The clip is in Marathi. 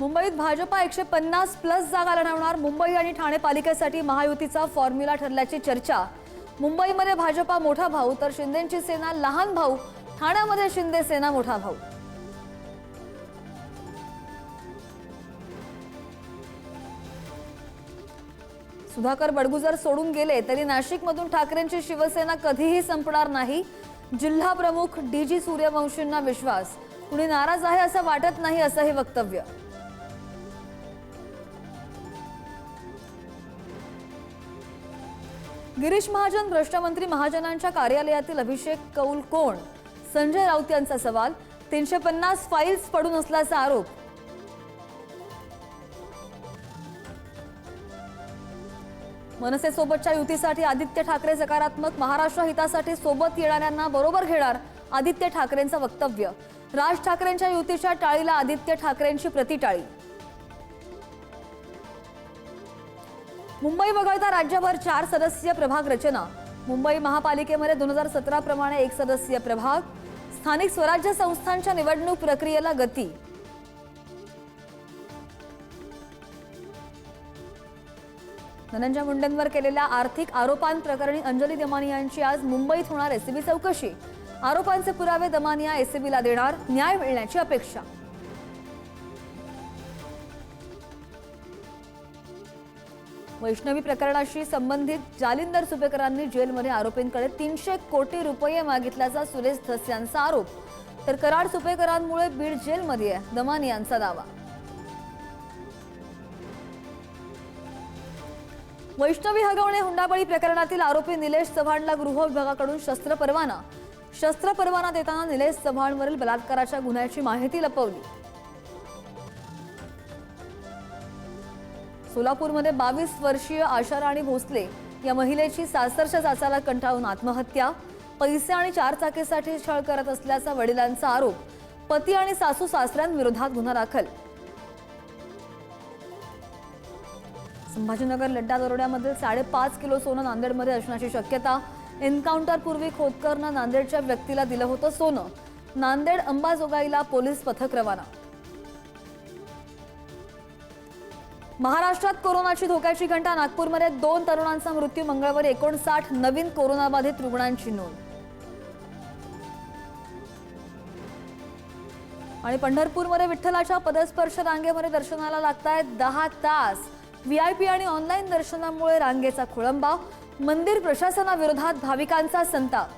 मुंबईत भाजपा एकशे पन्नास प्लस जागा लढवणार मुंबई आणि ठाणे पालिकेसाठी महायुतीचा फॉर्म्युला ठरल्याची चर्चा. मुंबईमध्ये भाजपा मोठा भाऊ तर शिंदेची सेना लहान भाऊ ठाण्यामध्ये शिंदे सेना मोठा भाऊ. सुधाकर बडगुजर सोडून गेले तरी नाशिकमधून ठाकरेंची शिवसेना कधीही संपणार नाही. जिल्हा प्रमुख डी जी सूर्यवंशींना विश्वास. कुणी नाराज आहे असं वाटत नाही असं हे वक्तव्य. गिरीश महाजन भ्रष्टमंत्री महाजनांच्या कार्यालयातील अभिषेक कौल कोण? संजय राऊत यांचा सवाल तीनशे पन्नास फाईल्स पडून असल्याचा आरोप. मनसेसोबतच्या युतीसाठी आदित्य ठाकरे सकारात्मक महाराष्ट्र हितासाठी सोबत येणाऱ्यांना बरोबर घेणार आदित्य ठाकरेंचं वक्तव्य. राज ठाकरेंच्या युतीच्या टाळीला आदित्य ठाकरेंची प्रतिटाळी. मुंबई वगळता राज्यभर चार सदस्यीय प्रभाग रचना. मुंबई महापालिकेमध्ये दोन हजार सतरा प्रमाणे एक सदस्यीय प्रभाग. स्थानिक स्वराज्य संस्थांच्या निवडणूक प्रक्रियेला गती. धनंजय मुंडेंवर केलेल्या आर्थिक आरोपांप्रकरणी अंजली दमानिया यांची आज मुंबईत होणार एसीबी चौकशी. आरोपांचे पुरावे दमानिया एसीबीला देणार न्याय मिळण्याची अपेक्षा. वैष्णवी प्रकरणाशी संबंधित जालिंदर सुपेकरांनी जेलमध्ये आरोपींकडे तीनशे कोटी रुपये मागितल्याचा सुरेश धस यांचा आरोप. तर कराड सुपेकरांमुळे बीड जेलमध्ये आहे दमानी यांचा दावा. वैष्णवी हगवणे हुंडाबळी प्रकरणातील आरोपी निलेश चव्हाणला गृह विभागाकडून शस्त्र परवाना. शस्त्र परवाना देताना निलेश चव्हाणवरील बलात्काराच्या गुन्ह्याची माहिती लपवली. सोलापूरमध्ये बावीस वर्षीय आशाराणी भोसले या महिलेची सासरच्या चाचाला कंटाळून आत्महत्या. पैसे आणि चारचाकीसाठी छळ करत असल्याचा वडिलांचा आरोप. पती आणि सासू सासऱ्यांविरोधात गुन्हा दाखल. संभाजीनगर लड्डा दरोड्यामधील साडेपाच किलो सोनं नांदेडमध्ये असण्याची शक्यता. एन्काउंटर पूर्वी खोतकरनं नांदेडच्या व्यक्तीला दिलं होतं सोनं. नांदेड अंबाजोगाईला पोलीस पथक रवाना. महाराष्ट्रात कोरोनाची धोक्याची घंटा. नागपूरमध्ये दोन तरुणांचा मृत्यू. मंगळवारी एकोणसाठ नवीन कोरोनाबाधित रुग्णांची नोंद. आणि पंढरपूरमध्ये विठ्ठलाच्या पदस्पर्श रांगेमध्ये दर्शनाला लागतायत दहा तास. व्हीआयपी आणि ऑनलाईन दर्शनामुळे रांगेचा खोळंबा. मंदिर प्रशासनाविरोधात भाविकांचा संताप.